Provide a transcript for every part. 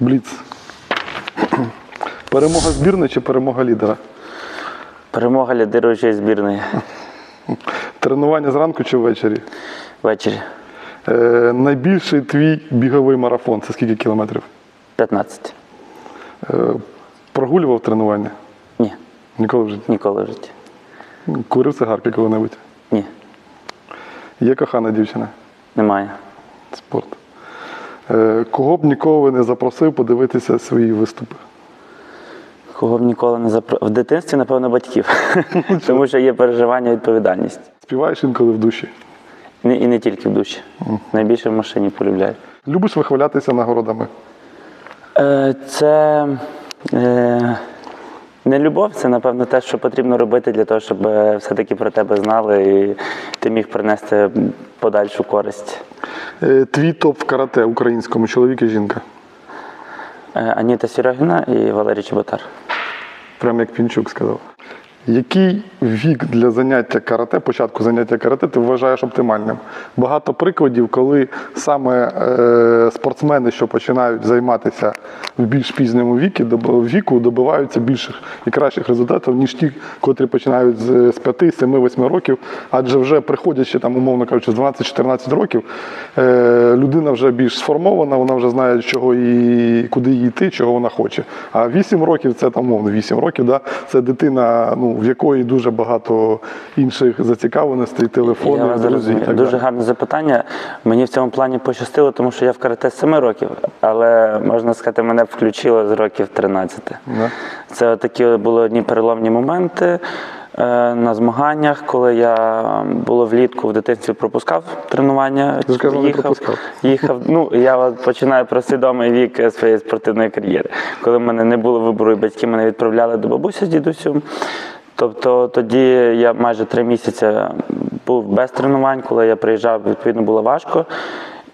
Бліц. Перемога збірної чи перемога лідера? Перемога лідируючої збірної Тренування зранку чи ввечері? ввечері. Е, найбільший твій біговий марафон це скільки кілометрів? 15. Е, прогулював тренування? Ні, Ніколи в житті. ніколи в житті. Курив цигарки коли-небудь? Ні, Є кохана дівчина? немає. Спорт. Е, кого б ніколи не запросив подивитися свої виступи? Кого б ніколи не запросив? В дитинстві, напевно, батьків. Тому що є переживання і відповідальність. Співаєш інколи в душі? І не, і не тільки в душі. Найбільше в машині полюбляю. Любиш вихвалятися нагородами? Е, Це е, не любов, це, напевно, те, що потрібно робити для того, щоб е, все-таки про тебе знали і ти міг принести подальшу користь. Е, твій топ в карате українському чоловік і жінка. Е, Аніта Сірогіна і Валерій Чеботар. Прямо як Пінчук сказав. Який вік для заняття карате, початку заняття карате, ти вважаєш оптимальним? Багато прикладів, коли саме е, спортсмени, що починають займатися в більш пізньому вікі, доб- віку, добиваються більших і кращих результатів, ніж ті, котрі починають з, з 5, 7, 8 років. Адже вже приходячи там, умовно кажучи, з 12-14 років, е, людина вже більш сформована, вона вже знає, чого і куди їй йти, чого вона хоче. А 8 років це там умовно 8 років, да, це дитина, ну в якої дуже багато інших зацікавленостей, телефони, Я вас. І так Дуже далі. гарне запитання. Мені в цьому плані пощастило, тому що я в карате з 7 років, але можна сказати, мене включило з років 13. Да. Це такі були одні переломні моменти. е, На змаганнях, коли я було влітку в дитинстві пропускав тренування, казав, не пропускав. їхав. Ну я починаю про свідомий вік своєї спортивної кар'єри. Коли в мене не було вибору, і батьки мене відправляли до бабусі з дідусем. Тобто тоді я майже три місяці був без тренувань, коли я приїжджав, відповідно було важко.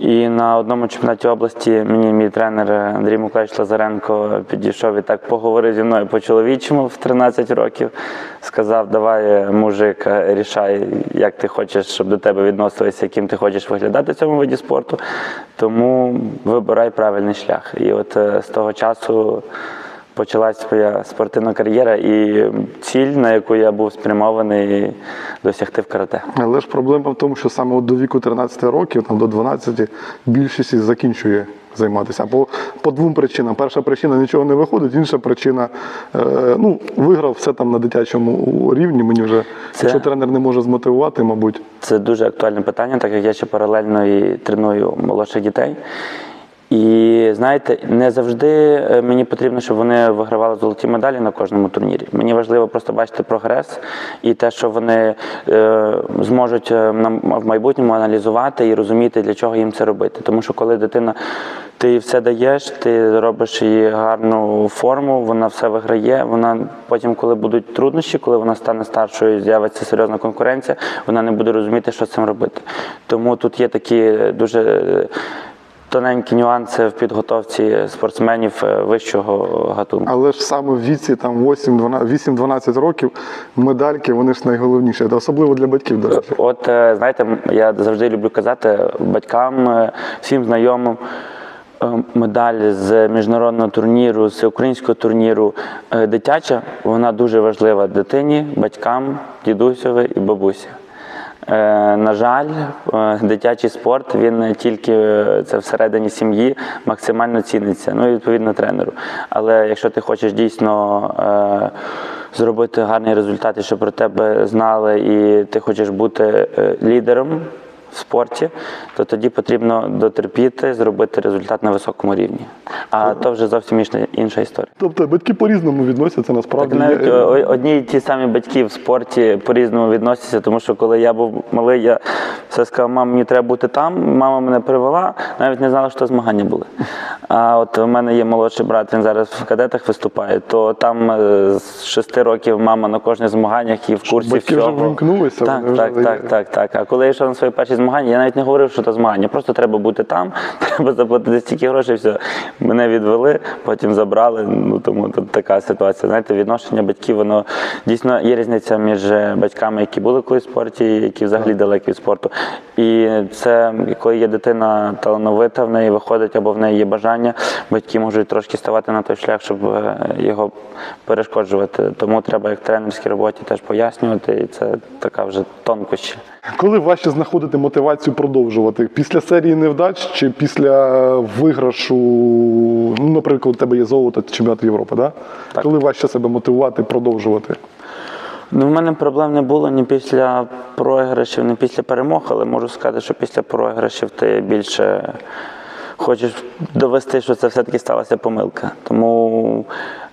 І на одному чемпіонаті області мені мій тренер Андрій Миколаївич Лазаренко підійшов і так поговорив зі мною по-чоловічому в 13 років. Сказав, давай, мужик, рішай, як ти хочеш, щоб до тебе відносилися, яким ти хочеш виглядати в цьому виді спорту. Тому вибирай правильний шлях. І от е, з того часу почалась моя спортивна кар'єра і ціль, на яку я був спрямований, досягти в карате. Але ж проблема в тому, що саме от до віку 13 років, там до 12, більшість із закінчує займатися. По, по двом причинам. Перша причина нічого не виходить, інша причина е, ну, виграв все там на дитячому рівні. Мені вже, Це- якщо тренер не може змотивувати, мабуть. Це дуже актуальне питання, так як я ще паралельно і треную молодших дітей. І знаєте, не завжди е, мені потрібно, щоб вони вигравали золоті медалі на кожному турнірі. Мені важливо просто бачити прогрес і те, що вони е, зможуть е, в майбутньому аналізувати і розуміти, для чого їм це робити. Тому що коли дитина, ти все даєш, ти робиш її гарну форму, вона все виграє. Вона потім, коли будуть труднощі, коли вона стане старшою, з'явиться серйозна конкуренція, вона не буде розуміти, що з цим робити. Тому тут є такі дуже. Е, Тоненькі нюанси в підготовці спортсменів е, вищого гатунку. Але ж саме в віці там 8-12 років медальки, вони ж найголовніші. Та Особливо для батьків, до речі. От е, знаєте, я завжди люблю казати батькам, е, всім знайомим. е, Медаль з міжнародного турніру, з українського турніру е, дитяча, вона дуже важлива дитині, батькам, дідусеві і бабусі. Е, На жаль, е, дитячий спорт він не тільки е, це всередині сім'ї максимально ціниться, ну і відповідно тренеру. Але якщо ти хочеш дійсно зробити гарний результат, і щоб про тебе знали, і ти хочеш бути лідером в спорті, то тоді потрібно дотерпіти, зробити результат на високому рівні. А то вже зовсім інша, історія. Тобто батьки по-різному відносяться насправді. Так навіть одні й ті самі батьки в спорті по-різному відносяться, тому що коли я був малий, я все сказав, мам, мені треба бути там. Мама мене привела, навіть не знала, що змагання були. А от у мене є молодший брат, він зараз в кадетах виступає, то там е, з шести років мама на кожних змаганнях і в курсі батьки вже всього. вимкнулися, Так, вже так, так, так, так. А коли я йшов на свої перші змагання, я навіть не говорив, що це змагання. Просто треба бути там, треба заплатити стільки грошей, все. Мене відвели, потім забрали. Ну тому тут така ситуація. Знаєте, відношення батьків, воно дійсно є різниця між батьками, які були колись в спорті, які взагалі далекі від спорту. І це коли є дитина талановита, в неї виходить або в неї є бажання, батьки можуть трошки ставати на той шлях, щоб е, його перешкоджувати. Тому треба як тренерській роботі теж пояснювати, і це така вже тонкощі. Коли важче знаходити мотивацію продовжувати? Після серії невдач чи після виграшу, ну, наприклад, у тебе є золото чемпіонат Європи, да? Так. коли важче себе мотивувати, продовжувати? Ну, в мене проблем не було ні після програшів, ні після перемог, але можу сказати, що після програшів ти більше хочеш довести, що це все-таки сталася помилка. Тому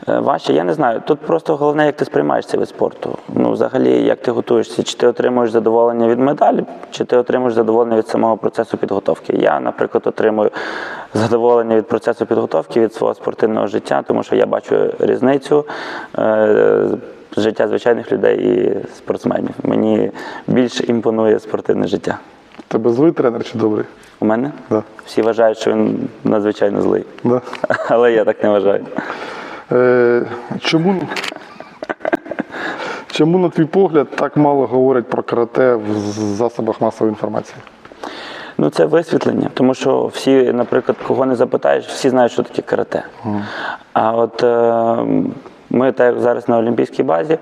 е, важче, я не знаю. Тут просто головне, як ти сприймаєш цей вид спорту. Ну, взагалі, як ти готуєшся, чи ти отримуєш задоволення від медалі, чи ти отримуєш задоволення від самого процесу підготовки. Я, наприклад, отримую задоволення від процесу підготовки, від свого спортивного життя, тому що я бачу різницю. е, життя звичайних людей і спортсменів. Мені більше імпонує спортивне життя. Тебе злий тренер чи добрий? У мене Да. всі вважають, що він надзвичайно злий. Да. Але я так не вважаю. Е, чому, чому, на твій погляд, так мало говорять про карате в засобах масової інформації? Ну, це висвітлення, тому що всі, наприклад, кого не запитаєш, всі знають, що таке карате. А от е, ми так зараз на Олімпійській базі,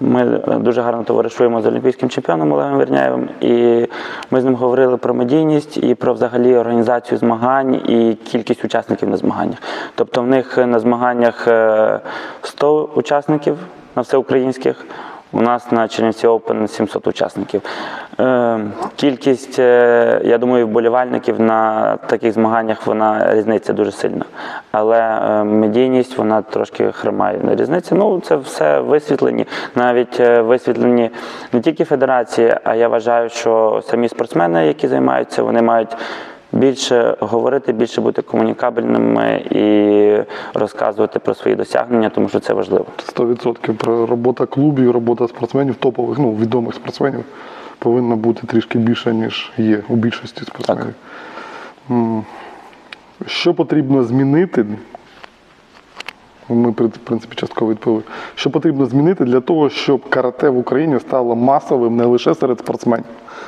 ми дуже гарно товаришуємо з олімпійським чемпіоном Олегом Верняєвим, і ми з ним говорили про медійність і про взагалі організацію змагань і кількість учасників на змаганнях. Тобто в них на змаганнях е, 100 учасників на всеукраїнських. У нас на Чернівці Open 700 учасників. Е, кількість, е, я думаю, вболівальників на таких змаганнях вона різниця дуже сильна. Але е, медійність вона трошки хромає на різниці. Ну, це все висвітлені, навіть висвітлені не тільки федерації, а я вважаю, що самі спортсмени, які займаються, вони мають. Більше говорити, більше бути комунікабельними і розказувати про свої досягнення, тому що це важливо. 100% про робота клубів, робота спортсменів, топових, ну, відомих спортсменів повинна бути трішки більше, ніж є у більшості спортсменів. Так. Що потрібно змінити? Ми, в принципі, частково відповіли. Що потрібно змінити для того, щоб карате в Україні стало масовим не лише серед спортсменів,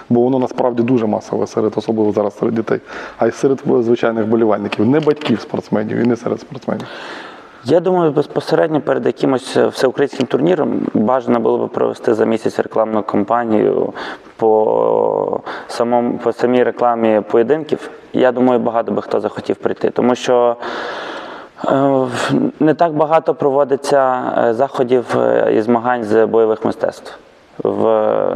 бо воно насправді дуже масове серед, особливо зараз серед дітей, а й серед звичайних болівальників, не батьків спортсменів і не серед спортсменів. Я думаю, безпосередньо перед якимось е, всеукраїнським турніром бажано було б провести за місяць рекламну кампанію по, самому, по самій рекламі поєдинків. Я думаю, багато би хто захотів прийти, тому що е, не так багато проводиться е, заходів е, і змагань з бойових мистецтв. В,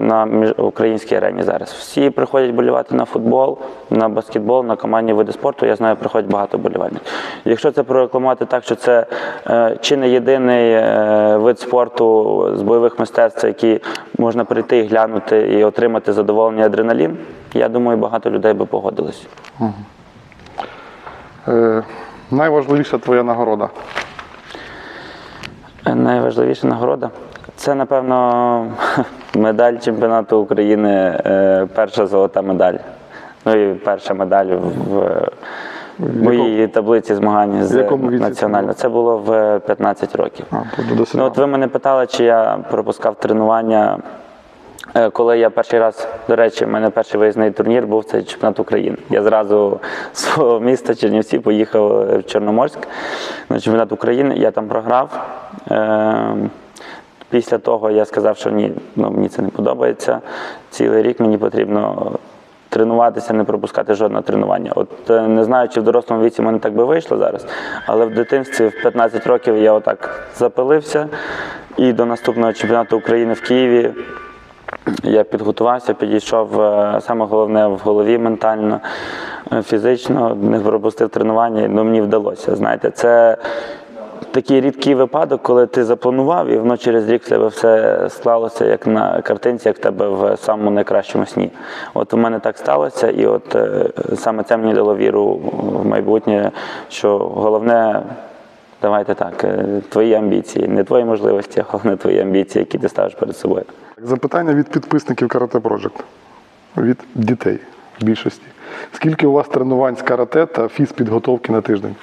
на українській арені зараз. Всі приходять болівати на футбол, на баскетбол, на командні види спорту. Я знаю, приходять багато болівальників. Якщо це прорекламувати так, що це е, чи не єдиний е, вид спорту з бойових мистецтв, який можна прийти і глянути і отримати задоволення адреналін, я думаю, багато людей би погодились. Е, найважливіша твоя нагорода. Найважливіша нагорода це, напевно, медаль чемпіонату України, е, перша золота медаль. Ну і перша медаль в моїй таблиці змагань з національно. Це було в 15 років. А, Ну, от ви мене питали, чи я пропускав тренування. Е, Коли я перший раз, до речі, в мене перший виїзний турнір був це чемпіонат України. Я зразу з свого міста Чернівці поїхав в Чорноморськ на чемпіонат України. Я там програв. Е, Після того я сказав, що ні, ну, мені це не подобається. Цілий рік мені потрібно тренуватися, не пропускати жодного тренування. От е, не знаю, чи в дорослому віці мене так би вийшло зараз, але в дитинстві в 15 років я отак запилився. І до наступного чемпіонату України в Києві я підготувався, підійшов е, саме головне в голові ментально, е, фізично, не пропустив тренування, ну мені вдалося. Знаєте, це такий рідкий випадок, коли ти запланував, і воно через рік в тебе все склалося як на картинці, як в тебе в самому найкращому сні. От у мене так сталося, і от е, саме це мені дало віру в майбутнє, що головне. Давайте так, твої амбіції, не твої можливості, а головне твої амбіції, які ти ставиш перед собою. Запитання від підписників Карате Project. Від дітей в більшості. Скільки у вас тренувань з карате та фізпідготовки на тиждень?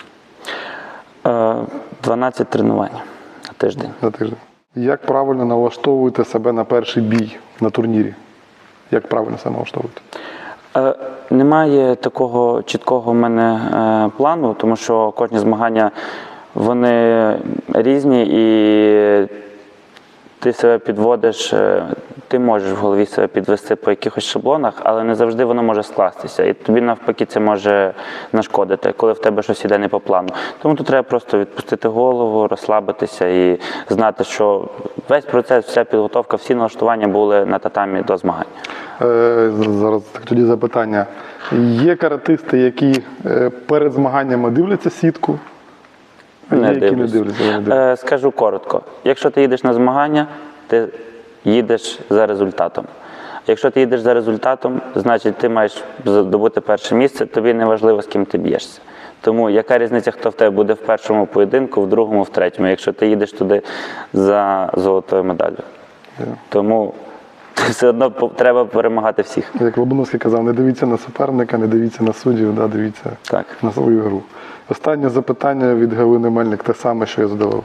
Е, 12 тренувань на тиждень. на тиждень? Як правильно налаштовуєте себе на перший бій на турнірі? Як правильно себе налаштовуєте? Е, Немає такого чіткого в мене е, плану, тому що кожні змагання вони різні і ти себе підводиш, е, ти можеш в голові себе підвести по якихось шаблонах, але не завжди воно може скластися. І тобі навпаки це може нашкодити, коли в тебе щось іде не по плану. Тому тут треба просто відпустити голову, розслабитися і знати, що весь процес, вся підготовка, всі налаштування були на татамі до змагань. Е, зараз так тоді запитання. Є каратисти, які е, перед змаганнями дивляться сітку, є, які не дивляться. вони дивляться. Е, скажу коротко: якщо ти їдеш на змагання, ти їдеш за результатом. Якщо ти їдеш за результатом, значить ти маєш здобути перше місце, тобі не важливо, з ким ти б'єшся. Тому яка різниця, хто в тебе буде в першому поєдинку, в другому, в третьому, якщо ти їдеш туди за золотою медаллю. Тому все одно треба перемагати всіх. Як Лобановський казав, не дивіться на суперника, не дивіться на суддів, да, дивіться Так. на свою гру. Останнє запитання від Галини Мельник, те саме, що я задавав.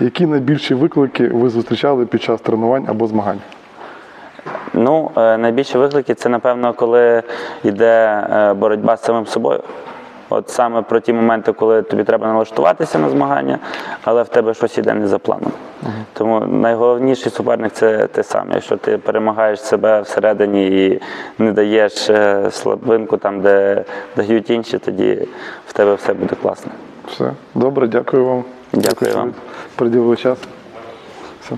Які найбільші виклики ви зустрічали під час тренувань або змагань? Ну, е, найбільші виклики це, напевно, коли йде е, боротьба з самим собою. От саме про ті моменти, коли тобі треба налаштуватися на змагання, але в тебе щось іде не за планом. Тому найголовніший суперник це ти сам. Якщо ти перемагаєш себе всередині і не даєш е, слабинку там, де дають інші, тоді в тебе все буде класно. Все. Добре, дякую вам. Дякую що вам. Приділили час. Все.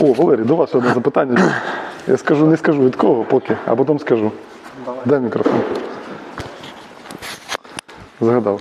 О, Валерій, до вас одне запитання. Я скажу, не скажу від кого поки, а потім скажу. Дай мікрофон згадав.